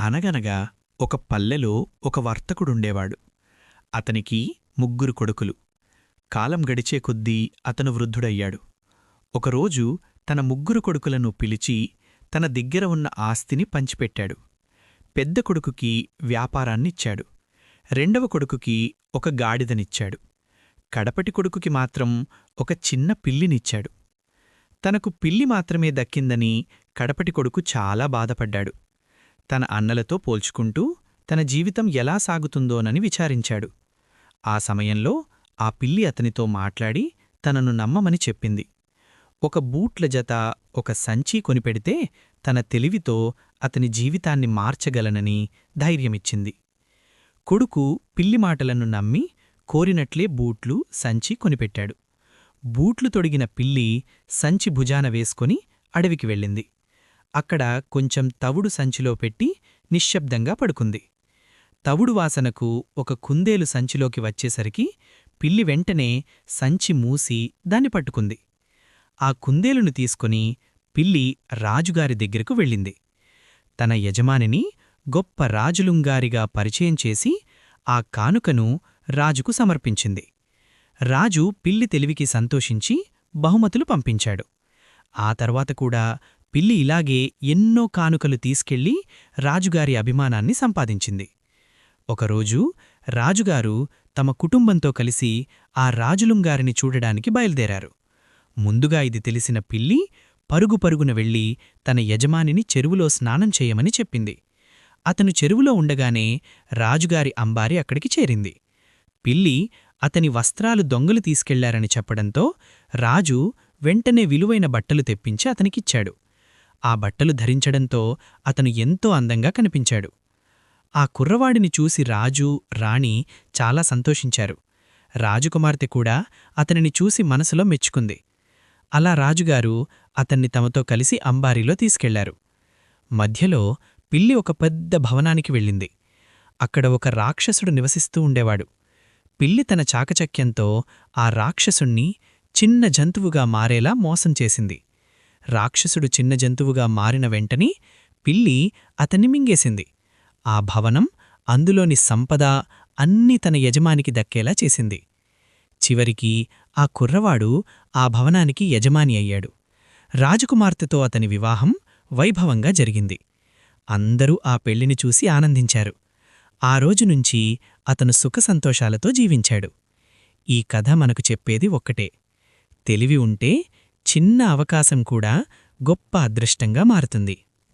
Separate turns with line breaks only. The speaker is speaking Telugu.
అనగనగా ఒక పల్లెలో ఒక వర్తకుడుండేవాడు. అతనికి ముగ్గురు కొడుకులు. కాలం గడిచే కొద్దీ అతను వృద్ధుడయ్యాడు. ఒకరోజు తన ముగ్గురు కొడుకులను పిలిచి తన దగ్గర ఉన్న ఆస్తిని పంచిపెట్టాడు. పెద్ద కొడుకుకి వ్యాపారాన్నిచ్చాడు. రెండవ కొడుకుకి ఒక గాడిదనిచ్చాడు. కడపటి కొడుకుకి మాత్రం ఒక చిన్న పిల్లినిచ్చాడు. తనకు పిల్లి మాత్రమే దక్కిందని కడపటి కొడుకు చాలా బాధపడ్డాడు. తన అన్నలతో పోల్చుకుంటూ తన జీవితం ఎలా సాగుతుందోనని విచారించాడు. ఆ సమయంలో ఆ పిల్లి అతనితో మాట్లాడి తనను నమ్మమని చెప్పింది. ఒక బూట్ల జత ఒక సంచి కొనిపెడితే తన తెలివితో అతని జీవితాన్ని మార్చగలనని ధైర్యమిచ్చింది. కొడుకు పిల్లి మాటలను నమ్మి కోరినట్లే బూట్లు సంచి కొనిపెట్టాడు. బూట్లు తొడిగిన పిల్లి సంచి భుజాన వేసుకొని అడవికి వెళ్ళింది. అక్కడ కొంచెం తవుడు సంచిలో పెట్టి నిశ్శబ్దంగా పడుకుంది. తవుడు వాసనకు ఒక కుందేలు సంచిలోకి వచ్చేసరికి పిల్లి వెంటనే సంచి మూసి దాన్ని పట్టుకుంది. ఆ కుందేలును తీసుకుని పిల్లి రాజుగారి దగ్గరకు వెళ్ళింది. తన యజమానిని గొప్ప రాజులుంగారిగా పరిచయం చేసి ఆ కానుకను రాజుకు సమర్పించింది. రాజు పిల్లి తెలివికి సంతోషించి బహుమతులు పంపించాడు. ఆ తర్వాత కూడా పిల్లి ఇలాగే ఎన్నో కానుకలు తీసుకెళ్ళి రాజుగారి అభిమానాన్ని సంపాదించింది. ఒకరోజు రాజుగారు తమ కుటుంబంతో కలిసి ఆ రాజులుంగారిని చూడడానికి బయలుదేరారు. ముందుగా ఇది తెలిసిన పిల్లి పరుగు పరుగున వెళ్ళి తన యజమానిని చెరువులో స్నానం చేయమని చెప్పింది. అతను చెరువులో ఉండగానే రాజుగారి అంబారి అక్కడికి చేరింది. పిల్లి అతని వస్త్రాలు దొంగలు తీసుకెళ్ళారని చెప్పడంతో రాజు వెంటనే విలువైన బట్టలు తెప్పించి అతనికిచ్చాడు. ఆ బట్టలు ధరించడంతో అతను ఎంతో అందంగా కనిపించాడు. ఆ కుర్రవాడిని చూసి రాజు రాణి చాలా సంతోషించారు. రాజకుమార్తె కూడా అతనిని చూసి మనసులో మెచ్చుకుంది. అలా రాజుగారు అతన్ని తమతో కలిసి అంబారీలో తీసుకెళ్ళారు. మధ్యలో పిల్లి ఒక పెద్ద భవనానికి వెళ్ళింది. అక్కడ ఒక రాక్షసుడు నివసిస్తూ ఉండేవాడు. పిల్లి తన చాకచక్యంతో ఆ రాక్షసుణ్ణి చిన్న జంతువుగా మారేలా మోసం చేసింది. రాక్షసుడు చిన్న జంతువుగా మారిన వెంటనే పిల్లి అతన్ని మింగేసింది. ఆ భవనం అందులోని సంపద అన్నీ తన యజమానికి దక్కేలా చేసింది. చివరికి ఆ కుర్రవాడు ఆ భవనానికి యజమాని అయ్యాడు. రాజకుమార్తెతో అతని వివాహం వైభవంగా జరిగింది. అందరూ ఆ పెళ్ళిని చూసి ఆనందించారు. ఆ రోజునుంచి అతను సుఖసంతోషాలతో జీవించాడు. ఈ కథ మనకు చెప్పేది ఒక్కటే. తెలివి ఉంటే చిన్న అవకాశం కూడా గొప్ప అదృష్టంగా మారుతుంది.